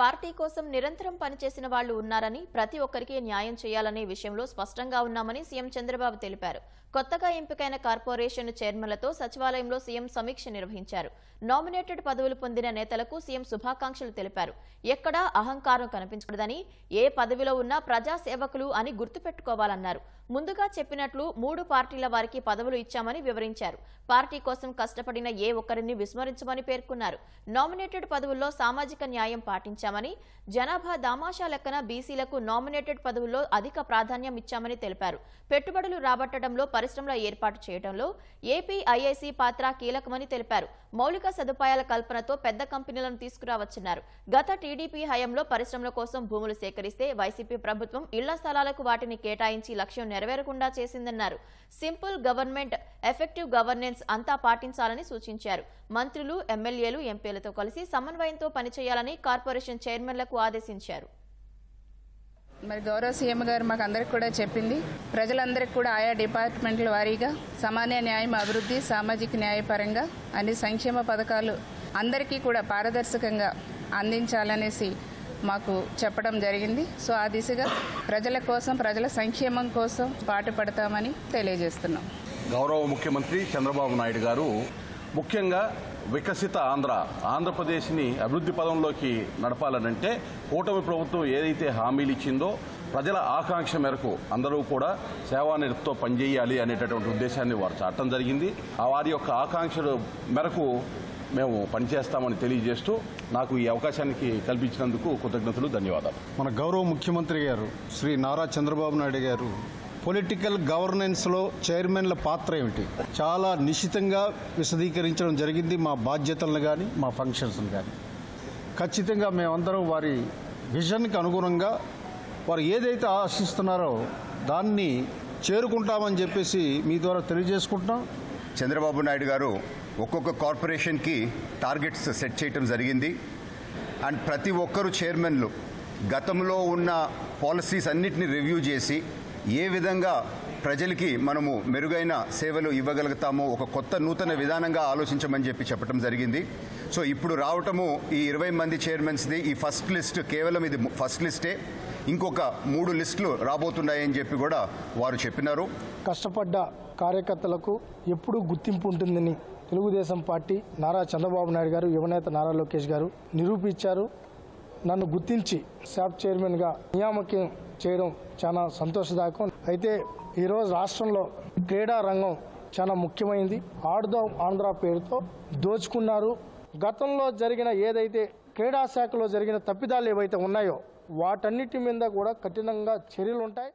Party కోసం నిరంతరం పనిచేసిన వాళ్ళు ఉన్నారని ప్రతి ఒక్కరికి న్యాయం చేయాలనే విషయంలో స్పష్టంగా ఉన్నామని సీఎం చంద్రబాబు తెలిపారు. కొత్తగా ఎంపికైన కార్పొరేషన్ చైర్మన్లతో సచివాలయంలో సీఎం సమీక్ష నిర్వహించారు. నామినేటెడ్ పదవులు పొందిన నేతలకు సీఎం శుభాకాంక్షలు తెలిపారు. ఎక్కడా అహంకారం కనిపించకూడదని ఏ పదవిలో ఉన్నా ప్రజాసేవకులు అని గుర్తుపెట్టుకోవాలన్నారు. ముందుగా చెప్పినట్లు మూడు పార్టీల వారికి పదవులు ఇచ్చామని వివరించారు. పార్టీ కోసం కష్టపడిన ఏ ఒక్కరిని విస్మరించమని పేర్కొన్నారు. నామినేటెడ్ పదవుల్లో సామాజిక న్యాయం పాటించారు పాటించామని జనాభా దామాషా లెక్కన బీసీలకు నామినేటెడ్ పదవుల్లో అధిక ప్రాధాన్యం ఇచ్చామని తెలిపారు. పెట్టుబడులు రాబట్టడంలో పరిశ్రమల ఏర్పాటు చేయడంలో ఏపీ ఐఐసీ పాత్ర కీలకమని తెలిపారు. మౌలిక సదుపాయాల కల్పనతో పెద్ద కంపెనీలను తీసుకురావచ్చన్నారు. గత టీడీపీ హయాంలో పరిశ్రమల కోసం భూములు సేకరిస్తే వైసీపీ ప్రభుత్వం ఇళ్ళ స్థలాలకు వాటిని కేటాయించి లక్ష్యం నెరవేరకుండా చేసిందన్నారు. సింపుల్ గవర్నమెంట్ ఎఫెక్టివ్ గవర్నెన్స్ అంతా పాటించాలని సూచించారు. మంత్రులు ఎమ్మెల్యేలు ఎంపీలతో కలిసి సమన్వయంతో పనిచేయాలని కార్పొరేషన్ చైర్మన్లకు ఆదేశించారు. మరి గౌరవ సీఎం గారు మాకు అందరికి కూడా చెప్పింది. ప్రజలందరికీ కూడా ఆయా డిపార్ట్మెంట్ల వారీగా సమాన న్యాయం అభివృద్ధి సామాజిక న్యాయపరంగా అన్ని సంక్షేమ పథకాలు అందరికీ కూడా పారదర్శకంగా అందించాలనేసి మాకు చెప్పడం జరిగింది. సో ఆ దిశగా ప్రజల కోసం ప్రజల సంక్షేమం కోసం పాటుపడతామని తెలియజేస్తున్నాం. గౌరవ ముఖ్యమంత్రి చంద్రబాబు నాయుడు గారు ముఖ్యంగా వికసిత ఆంధ్ర ఆంధ్రప్రదేశ్ని అభివృద్ధి పదంలోకి నడపాలనంటే కూటమి ప్రభుత్వం ఏదైతే హామీలు ఇచ్చిందో ప్రజల ఆకాంక్ష మేరకు అందరూ కూడా సేవానిరతితో పనిచేయాలి అనేటటువంటి ఉద్దేశాన్ని వారు చాటం జరిగింది. ఆ వారి యొక్క ఆకాంక్షలు మేరకు మేము పనిచేస్తామని తెలియజేస్తూ నాకు ఈ అవకాశానికి కల్పించినందుకు కృతజ్ఞతలు ధన్యవాదాలు. మన గౌరవ ముఖ్యమంత్రి గారు శ్రీ నారా చంద్రబాబు నాయుడు గారు పొలిటికల్ గవర్నెన్స్లో చైర్మన్ల పాత్ర ఏమిటి? చాలా నిశ్చితంగా విశదీకరించడం జరిగింది మా బాధ్యతలను కానీ మా ఫంక్షన్స్ని కానీ ఖచ్చితంగా మేమందరం వారి విజన్కి అనుగుణంగా వారు ఏదైతే ఆశిస్తున్నారో దాన్ని చేరుకుంటామని చెప్పేసి మీ ద్వారా తెలియజేసుకుంటున్నాం. చంద్రబాబు నాయుడు గారు ఒక్కొక్క కార్పొరేషన్కి టార్గెట్స్ సెట్ చేయటం జరిగింది. అండ్ ప్రతి ఒక్కరు చైర్మన్లు గతంలో ఉన్న పాలసీస్ అన్నిటిని రివ్యూ చేసి ఏ విధంగా ప్రజలకి మనము మెరుగైన సేవలు ఇవ్వగలుగుతామో ఒక కొత్త నూతన విధానంగా ఆలోచించమని చెప్పి చెప్పడం జరిగింది. సో ఇప్పుడు రావటము ఈ ఇరవై మంది చైర్మన్స్ది ఈ ఫస్ట్ లిస్ట్ కేవలం ఇది ఫస్ట్ లిస్టే. ఇంకొక మూడు లిస్టులు రాబోతున్నాయని చెప్పి కూడా వారు చెప్పినారు. కష్టపడ్డ కార్యకర్తలకు ఎప్పుడూ గుర్తింపు ఉంటుందని తెలుగుదేశం పార్టీ నారా చంద్రబాబు నాయుడు గారు యువనేత నారా లోకేష్ గారు నిరూపించారు. నన్ను గుర్తించి శాప్ చైర్మన్గా నియామకం చేయడం చాలా సంతోషదాయకం. అయితే ఈరోజు రాష్ట్రంలో క్రీడా రంగం చాలా ముఖ్యమైంది. ఆడుదాం ఆంధ్ర పేరుతో దోచుకున్నారు. గతంలో జరిగిన ఏదైతే క్రీడా శాఖలో జరిగిన తప్పిదాలు ఏవైతే ఉన్నాయో వాటన్నిటి మీద కూడా కఠినంగా చర్యలు ఉంటాయి